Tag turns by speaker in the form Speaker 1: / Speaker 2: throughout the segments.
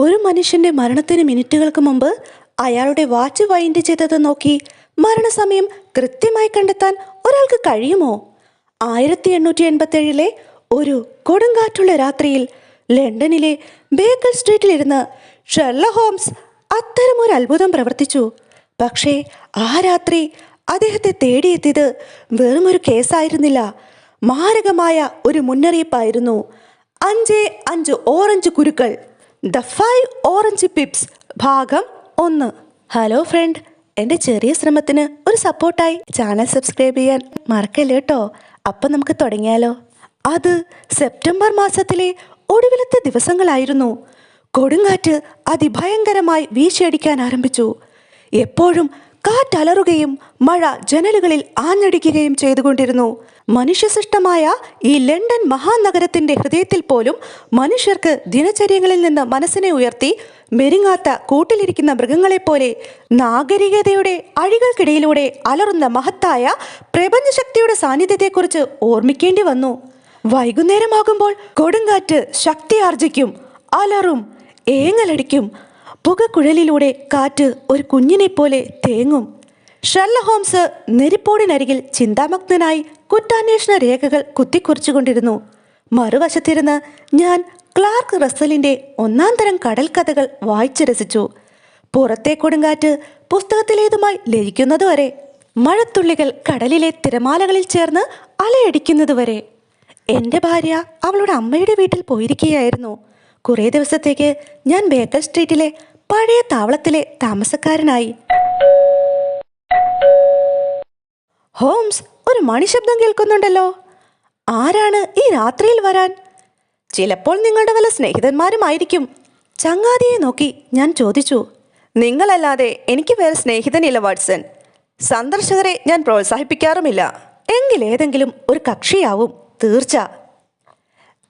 Speaker 1: ഒരു മനുഷ്യന്റെ മരണത്തിന് മിനിറ്റുകൾക്ക് മുമ്പ് അയാളുടെ വാച്ച് വൈൻഡ് ചെയ്തത് നോക്കി മരണസമയം കൃത്യമായി കണ്ടെത്താൻ ഒരാൾക്ക് കഴിയുമോ? ആയിരത്തി എണ്ണൂറ്റി എൺപത്തേഴിലെ ഒരു കൊടുങ്കാറ്റുള്ള രാത്രിയിൽ ലണ്ടനിലെ ബേക്കൽ സ്ട്രീറ്റിലിരുന്ന് ഷെർല ഹോംസ് അത്തരമൊരു അത്ഭുതം പ്രവർത്തിച്ചു. പക്ഷേ ആ രാത്രി അദ്ദേഹത്തെ തേടിയെത്തിയത് വെറുമൊരു കേസായിരുന്നില്ല. മാരകമായ ഒരു മുന്നറിയിപ്പായിരുന്നു. അഞ്ചേ അഞ്ച് ഓറഞ്ച് കുരുക്കൾ. ദ ഫൈവ് ഓറഞ്ച് പിപ്സ് ഭാഗം ഒന്ന്. ഹലോ ഫ്രണ്ട് എന്റെ ചെറിയ ശ്രമത്തിന് ഒരു സപ്പോർട്ടായി. ചാനൽ സബ്സ്ക്രൈബ് ചെയ്യാൻ മറക്കല്ലേ കേട്ടോ? അപ്പം നമുക്ക് തുടങ്ങിയാലോ? അത് സെപ്റ്റംബർ മാസത്തിലെ ഒടുവിലത്തെ ദിവസങ്ങളായിരുന്നു. കൊടുങ്കാറ്റ് അതിഭയങ്കരമായി വീശിയടിക്കാൻ ആരംഭിച്ചു. എപ്പോഴും കാറ്റലറുകയും മഴ ജനലുകളിൽ ആഞ്ഞടിക്കുകയും ചെയ്തുകൊണ്ടിരുന്നു. മനുഷ്യസൃഷ്ടമായ ഈ ലണ്ടൻ മഹാനഗരത്തിന്റെ ഹൃദയത്തിൽ പോലും മനുഷ്യർക്ക് ദിനചര്യങ്ങളിൽ നിന്ന് മനസ്സിനെ ഉയർത്തി മെരുങ്ങാത്ത കൂട്ടിലിരിക്കുന്ന മൃഗങ്ങളെപ്പോലെ നാഗരികതയുടെ അഴികൾക്കിടയിലൂടെ അലറുന്ന മഹത്തായ പ്രപഞ്ചശക്തിയുടെ സാന്നിധ്യത്തെക്കുറിച്ച് ഓർമ്മിക്കേണ്ടി വന്നു. വൈകുന്നേരമാകുമ്പോൾ കൊടുങ്കാറ്റ് ശക്തിയാർജിക്കും അലറും ഏങ്ങലടിക്കും. പുകക്കുഴലിലൂടെ കാറ്റ് ഒരു കുഞ്ഞിനെപ്പോലെ തേങ്ങും. ഷെർല ഹോംസ് നെരിപ്പോടിനരികിൽ ചിന്താമഗ്നനായി കുറ്റാന്വേഷണ രേഖകൾ കുത്തിക്കുറിച്ചുകൊണ്ടിരുന്നു. മറുവശത്തിരുന്ന് ഞാൻ ക്ലാർക്ക് റസലിന്റെ ഒന്നാം തരം കടൽ കഥകൾ വായിച്ചു രസിച്ചു. പുറത്തെ കൊടുങ്കാറ്റ് പുസ്തകത്തിലേതുമായി ലയിക്കുന്നതുവരെ മഴത്തുള്ളികൾ കടലിലെ തിരമാലകളിൽ ചേർന്ന് അലയടിക്കുന്നതുവരെ എന്റെ ഭാര്യ അവളുടെ അമ്മയുടെ വീട്ടിൽ പോയിരിക്കുകയായിരുന്നു. കുറേ ദിവസത്തേക്ക് ഞാൻ ബേക്കൽ സ്ട്രീറ്റിലെ പഴയ താവളത്തിലെ താമസക്കാരനായി. ഹോംസ് ഒരു മണിശബ്ദം കേൾക്കുന്നുണ്ടല്ലോ. ആരാണ് ഈ രാത്രിയിൽ വരാൻ? ചിലപ്പോൾ നിങ്ങളുടെ വല്ല സ്നേഹിതന്മാരുമായിരിക്കും. ചങ്ങാതിയെ നോക്കി ഞാൻ ചോദിച്ചു. നിങ്ങളല്ലാതെ എനിക്ക് വേറെ സ്നേഹിതനില്ല വാട്സൺ. സന്ദർശകരെ ഞാൻ പ്രോത്സാഹിപ്പിക്കാറുമില്ല. എങ്കിൽ ഏതെങ്കിലും ഒരു കക്ഷിയാവും തീർച്ച.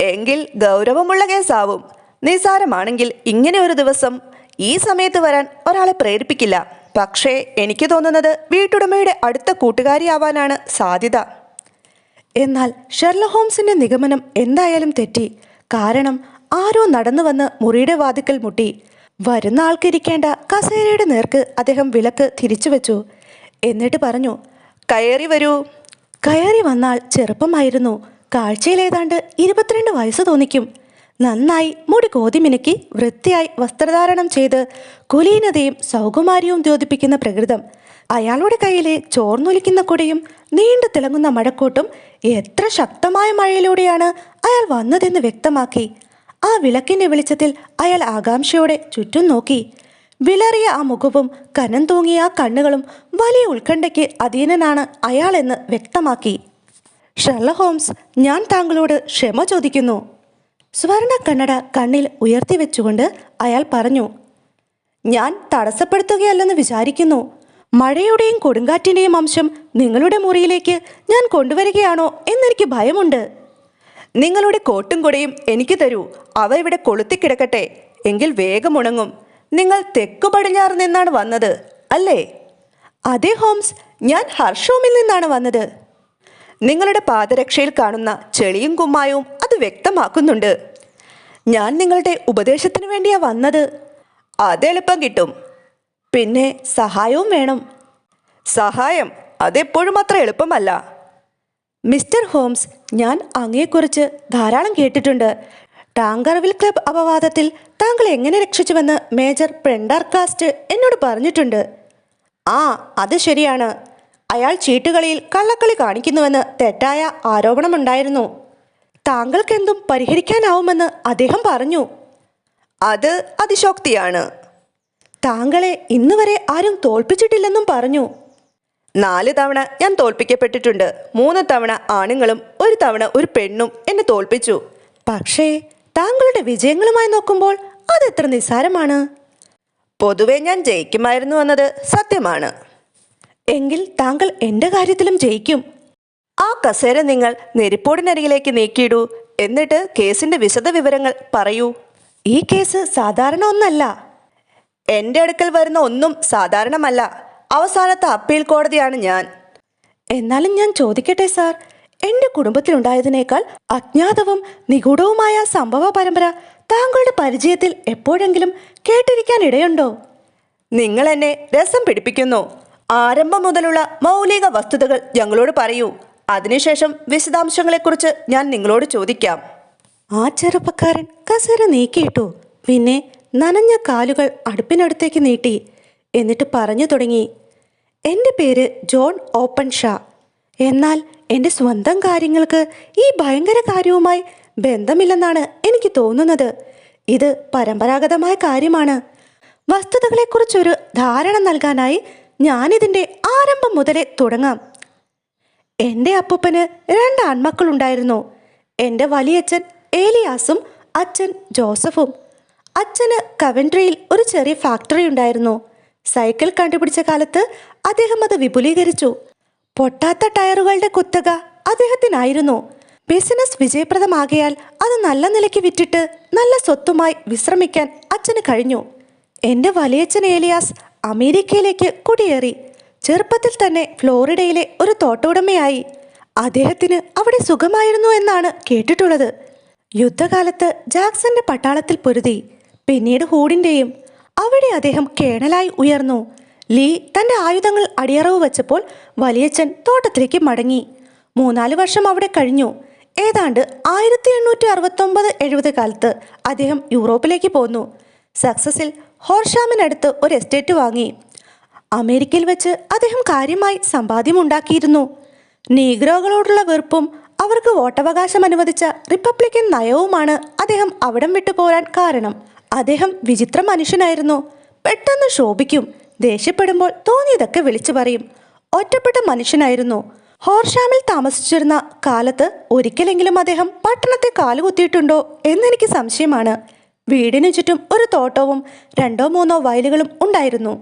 Speaker 1: എങ്കിൽ ഗൗരവമുള്ള കേസാവും. നിസാരമാണെങ്കിൽ ഇങ്ങനെ ഒരു ദിവസം ഈ സമയത്ത് വരാൻ ഒരാളെ പ്രേരിപ്പിക്കില്ല. പക്ഷേ എനിക്ക് തോന്നുന്നത് വീട്ടുടമയുടെ അടുത്ത കൂട്ടുകാരിയാവാനാണ് സാധ്യത. എന്നാൽ ഷെർല ഹോംസിന്റെ നിഗമനം എന്തായാലും തെറ്റി. കാരണം ആരോ നടന്നു വന്ന് മുറിയുടെ വാതിക്കൽ മുട്ടി. വരുന്ന ആൾക്കിരിക്കേണ്ട കസേരയുടെ നേർക്ക് അദ്ദേഹം വിളക്ക് തിരിച്ചു വെച്ചു എന്നിട്ട് പറഞ്ഞു കയറി വരൂ. കയറി വന്നാൽ ചെറുപ്പമായിരുന്നു. കാഴ്ചയിൽ ഏതാണ്ട് ഇരുപത്തിരണ്ട് വയസ്സ് തോന്നിക്കും. നന്നായി മുടി കോതിമിനുക്കി വൃത്തിയായി വസ്ത്രധാരണം ചെയ്ത് കുലീനതയും സൗകുമാരിയും ദ്യോതിപ്പിക്കുന്ന പ്രകൃതം. അയാളുടെ കയ്യിലെ ചോർന്നൊലിക്കുന്ന കൊടിയും നീണ്ടു തിളങ്ങുന്ന മഴക്കൂട്ടും എത്ര ശക്തമായ മഴയിലൂടെയാണ് അയാൾ വന്നതെന്ന് വ്യക്തമാക്കി. ആ വിളക്കിന്റെ വെളിച്ചത്തിൽ അയാൾ ആകാംക്ഷയോടെ ചുറ്റും നോക്കി. വിളറിയ ആ മുഖവും കനം തൂങ്ങിയ ആ കണ്ണുകളും വലിയ ഉത്കണ്ഠയ്ക്ക് അധീനനാണ് അയാളെന്ന് വ്യക്തമാക്കി. ഷെർല ഹോംസ് ഞാൻ താങ്കളോട് ക്ഷമ ചോദിക്കുന്നു. സ്വർണ കണ്ണട കണ്ണിൽ ഉയർത്തി വെച്ചുകൊണ്ട് അയാൾ പറഞ്ഞു ഞാൻ തടസ്സപ്പെടുത്തുകയല്ലെന്ന് വിചാരിക്കുന്നു. മഴയുടെയും കൊടുങ്കാറ്റിന്റെയും അംശം നിങ്ങളുടെ മുറിയിലേക്ക് ഞാൻ കൊണ്ടുവരികയാണോ എന്നെനിക്ക് ഭയമുണ്ട്. നിങ്ങളുടെ കോട്ടും കൊടയും എനിക്ക് തരൂ. അവ ഇവിടെ കൊളുത്തിക്കിടക്കട്ടെ എങ്കിൽ വേഗം ഉണങ്ങും. നിങ്ങൾ തെക്കു പടിഞ്ഞാറ് നിന്നാണ് വന്നത് അല്ലേ? അതെ ഹോംസ്. ഞാൻ ഹർഷോമിൽ നിന്നാണ് വന്നത്. നിങ്ങളുടെ പാദരക്ഷയിൽ കാണുന്ന ചെളിയും കുമ്മായവും അത് വ്യക്തമാക്കുന്നുണ്ട്. ഞാൻ നിങ്ങളുടെ ഉപദേശത്തിന് വേണ്ടിയാ വന്നത്. അതെളുപ്പം കിട്ടും. പിന്നെ സഹായവും വേണം. സഹായം അതെപ്പോഴും അത്ര എളുപ്പമല്ല. മിസ്റ്റർ ഹോംസ് ഞാൻ അങ്ങയെക്കുറിച്ച് ധാരാളം കേട്ടിട്ടുണ്ട്. ടാങ്കർവിൽ ക്ലബ് അപവാദത്തിൽ താങ്കൾ എങ്ങനെ രക്ഷിച്ചുവെന്ന് മേജർ പ്രെൻഡാർകാസ്റ്റ് എന്നോട് പറഞ്ഞിട്ടുണ്ട്. ആ അത് ശരിയാണ്. അയാൾ ചീട്ടുകളിയിൽ കള്ളക്കളി കാണിക്കുന്നുവെന്ന് തെറ്റായ ആരോപണമുണ്ടായിരുന്നു. താങ്കൾക്കെന്തും പരിഹരിക്കാനാവുമെന്ന് അദ്ദേഹം പറഞ്ഞു. അത് അതിശോക്തിയാണ്. താങ്കളെ ഇന്ന് വരെ ആരും തോൽപ്പിച്ചിട്ടില്ലെന്നും പറഞ്ഞു. നാല് തവണ ഞാൻ തോൽപ്പിക്കപ്പെട്ടിട്ടുണ്ട്. മൂന്ന് തവണ ആണുങ്ങളും ഒരു തവണ ഒരു പെണ്ണും എന്നെ തോൽപ്പിച്ചു. പക്ഷേ താങ്കളുടെ വിജയങ്ങളുമായി നോക്കുമ്പോൾ അതെത്ര നിസ്സാരമാണ്. പൊതുവെ ഞാൻ ജയിക്കുമായിരുന്നു എന്നത് സത്യമാണ്. എങ്കിൽ താങ്കൾ എന്റെ കാര്യത്തിലും ജയിക്കും. ആ കസേര നിങ്ങൾ നെരിപ്പോടിനരികിലേക്ക് നീക്കിയിടൂ. എന്നിട്ട് കേസിന്റെ വിശദ വിവരങ്ങൾ പറയൂ. ഈ കേസ് സാധാരണ ഒന്നല്ല. എന്റെ അടുക്കൽ വരുന്ന ഒന്നും സാധാരണമല്ല. അവസാനത്തെ അപ്പീൽ കോടതിയാണ് ഞാൻ. എന്നാലും ഞാൻ ചോദിക്കട്ടെ സാർ. എന്റെ കുടുംബത്തിലുണ്ടായതിനേക്കാൾ അജ്ഞാതവും നിഗൂഢവുമായ സംഭവ പരമ്പര താങ്കളുടെ പരിചയത്തിൽ എപ്പോഴെങ്കിലും കേട്ടിരിക്കാൻ ഇടയുണ്ടോ? നിങ്ങൾ എന്നെ രസം പിടിപ്പിക്കുന്നു. ആരംഭം മുതലുള്ള മൗലിക വസ്തുതകൾ ഞങ്ങളോട് പറയൂ. അതിനുശേഷം വിശദാംശങ്ങളെക്കുറിച്ച് ഞാൻ നിങ്ങളോട് ചോദിക്കാം. ആ ചെറുപ്പക്കാരൻ കസേര നീക്കിയിട്ടു. പിന്നെ നനഞ്ഞ കാലുകൾ അടുപ്പിനടുത്തേക്ക് നീട്ടി. എന്നിട്ട് പറഞ്ഞു തുടങ്ങി. എന്റെ പേര് ജോൺ ഓപ്പൺ ഷാ. എന്നാൽ എന്റെ സ്വന്തം കാര്യങ്ങൾക്ക് ഈ ഭയങ്കര കാര്യവുമായി ബന്ധമില്ലെന്നാണ് എനിക്ക് തോന്നുന്നത്. ഇത് പരമ്പരാഗതമായ കാര്യമാണ്. വസ്തുതകളെക്കുറിച്ചൊരു ധാരണ നൽകാനായി ഞാനിതിന്റെ ആരംഭം മുതലേ തുടങ്ങാം. എന്റെ അപ്പൂപ്പന് രണ്ട് ആൺമക്കളുണ്ടായിരുന്നു. എന്റെ വലിയച്ഛൻ ഏലിയാസും അച്ഛൻ ജോസഫും. അച്ഛന് കവൻട്രിയിൽ ഒരു ചെറിയ ഫാക്ടറി ഉണ്ടായിരുന്നു. സൈക്കിൾ കണ്ടുപിടിച്ച കാലത്ത് അദ്ദേഹം അത് വിപുലീകരിച്ചു. പൊട്ടാത്ത ടയറുകളുടെ കുത്തക അദ്ദേഹത്തിനായിരുന്നു. ബിസിനസ് വിജയപ്രദമാകിയാൽ അത് നല്ല നിലയ്ക്ക് വിറ്റിട്ട് നല്ല സ്വത്തുമായി വിശ്രമിക്കാൻ അച്ഛന് കഴിഞ്ഞു. എന്റെ വലിയച്ഛൻ ഏലിയാസ് അമേരിക്കയിലേക്ക് കുടിയേറി. ചെറുപ്പത്തിൽ തന്നെ ഫ്ലോറിഡയിലെ ഒരു തോട്ടോടമയായി അദ്ദേഹത്തിന് അവിടെ സുഖമായിരുന്നു എന്നാണ് കേട്ടിട്ടുള്ളത്. യുദ്ധകാലത്ത് ജാക്സന്റെ പട്ടാളത്തിൽ പൊരുതി. പിന്നീട് ഹൂഡിന്റെയും അവിടെ അദ്ദേഹം കേണലായി ഉയർന്നു. ലീ തന്റെ ആയുധങ്ങൾ അടിയറവ് വെച്ചപ്പോൾ വലിയച്ഛൻ തോട്ടത്തിലേക്ക് മടങ്ങി. മൂന്നാൽ വർഷം അവിടെ കഴിഞ്ഞു. ഏതാണ്ട് ആയിരത്തി എണ്ണൂറ്റി അറുപത്തൊമ്പത് എഴുപത് കാലത്ത് അദ്ദേഹം യൂറോപ്പിലേക്ക് പോന്നു. സക്സസിൽ ഹോർഷാമിനടുത്ത് ഒരു എസ്റ്റേറ്റ് വാങ്ങി. അമേരിക്കയിൽ വെച്ച് അദ്ദേഹം കാര്യമായി സമ്പാദ്യമുണ്ടാക്കിയിരുന്നു നീഗ്രോകളോടുള്ള വെറുപ്പും അവർക്ക് വോട്ടവകാശം അനുവദിച്ച റിപ്പബ്ലിക്കൻ നയവുമാണ് അദ്ദേഹം അവിടം വിട്ടു പോരാൻ കാരണം. അദ്ദേഹം വിചിത്ര മനുഷ്യനായിരുന്നു. പെട്ടെന്ന് ശോഭിക്കും ദേഷ്യപ്പെടുമ്പോൾ തോന്നിയതൊക്കെ വിളിച്ചു പറയും. ഒറ്റപ്പെട്ട മനുഷ്യനായിരുന്നു. ഹോർഷാമിൽ താമസിച്ചിരുന്ന കാലത്ത് ഒരിക്കലെങ്കിലും അദ്ദേഹം പട്ടണത്തെ കാലുകുത്തിയിട്ടുണ്ടോ എന്നെനിക്ക് സംശയമാണ്. വീടിനു ചുറ്റും ഒരു തോട്ടവും രണ്ടോ മൂന്നോ വയലുകളും ഉണ്ടായിരുന്നു.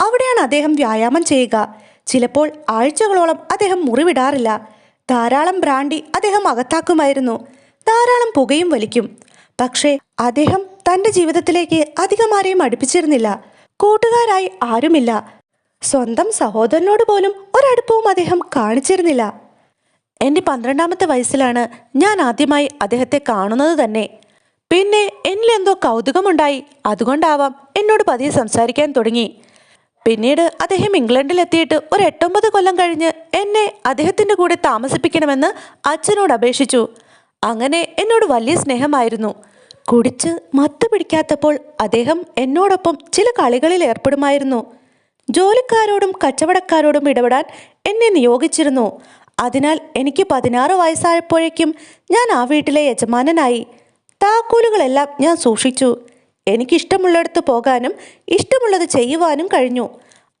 Speaker 1: അവിടെയാണ് അദ്ദേഹം വ്യായാമം ചെയ്യുക. ചിലപ്പോൾ ആഴ്ചകളോളം അദ്ദേഹം മുറിവിടാറില്ല. ധാരാളം ബ്രാണ്ടി അദ്ദേഹം അകത്താക്കുമായിരുന്നു. ധാരാളം പുകയും വലിക്കും. പക്ഷേ അദ്ദേഹം തന്റെ ജീവിതത്തിലേക്ക് അധികമാരെയും അടുപ്പിച്ചിരുന്നില്ല. കൂട്ടുകാരായി ആരുമില്ല. സ്വന്തം സഹോദരനോട് പോലും ഒരടുപ്പവും അദ്ദേഹം കാണിച്ചിരുന്നില്ല. എന്റെ പന്ത്രണ്ടാമത്തെ വയസ്സിലാണ് ഞാൻ ആദ്യമായി അദ്ദേഹത്തെ കാണുന്നത് തന്നെ. പിന്നെ എന്നിലെന്തോ കൗതുകമുണ്ടായി. അതുകൊണ്ടാവാം എന്നോട് പതിയെ സംസാരിക്കാൻ തുടങ്ങി. പിന്നീട് അദ്ദേഹം ഇംഗ്ലണ്ടിലെത്തിയിട്ട് ഒരു എട്ടൊമ്പത് കൊല്ലം കഴിഞ്ഞ് എന്നെ അദ്ദേഹത്തിന്റെ കൂടെ താമസിപ്പിക്കണമെന്ന് അച്ഛനോട് അപേക്ഷിച്ചു. അങ്ങനെ എന്നോട് വലിയ സ്നേഹമായിരുന്നു. കുടിച്ച് മത്ത് പിടിക്കാത്തപ്പോൾ അദ്ദേഹം എന്നോടൊപ്പം ചില കളികളിൽ ഏർപ്പെടുമായിരുന്നു. ജോലിക്കാരോടും കച്ചവടക്കാരോടും ഇടപെടാൻ എന്നെ നിയോഗിച്ചിരുന്നു. അതിനാൽ എനിക്ക് പതിനാറ് വയസ്സായപ്പോഴേക്കും ഞാൻ ആ വീട്ടിലെ യജമാനനായി. താക്കോലുകളെല്ലാം ഞാൻ സൂക്ഷിച്ചു. എനിക്കിഷ്ടമുള്ളിടത്ത് പോകാനും ഇഷ്ടമുള്ളത് ചെയ്യുവാനും കഴിഞ്ഞു.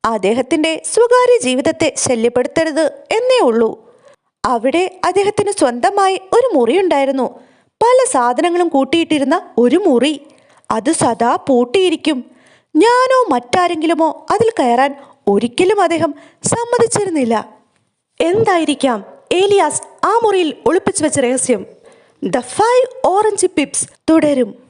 Speaker 1: അദ്ദേഹത്തിന്റെ സ്വകാര്യ ജീവിതത്തെ ശല്യപ്പെടുത്തരുത് എന്നേ ഉള്ളൂ. അവിടെ അദ്ദേഹത്തിന് സ്വന്തമായി ഒരു മുറിയുണ്ടായിരുന്നു പല സാധനങ്ങളും കൂട്ടിയിട്ടിരുന്ന ഒരു മുറി. അത് സദാ പൂട്ടിയിരിക്കും. ഞാനോ മറ്റാരെങ്കിലുമോ അതിൽ കയറാൻ ഒരിക്കലും അദ്ദേഹം സമ്മതിച്ചിരുന്നില്ല. എന്തായിരിക്കാം ഏലിയാസ് ആ മുറിയിൽ ഒളിപ്പിച്ചു വെച്ച രഹസ്യം? ദ ഫൈവ് ഓറഞ്ച് പിപ്സ് തുടരും.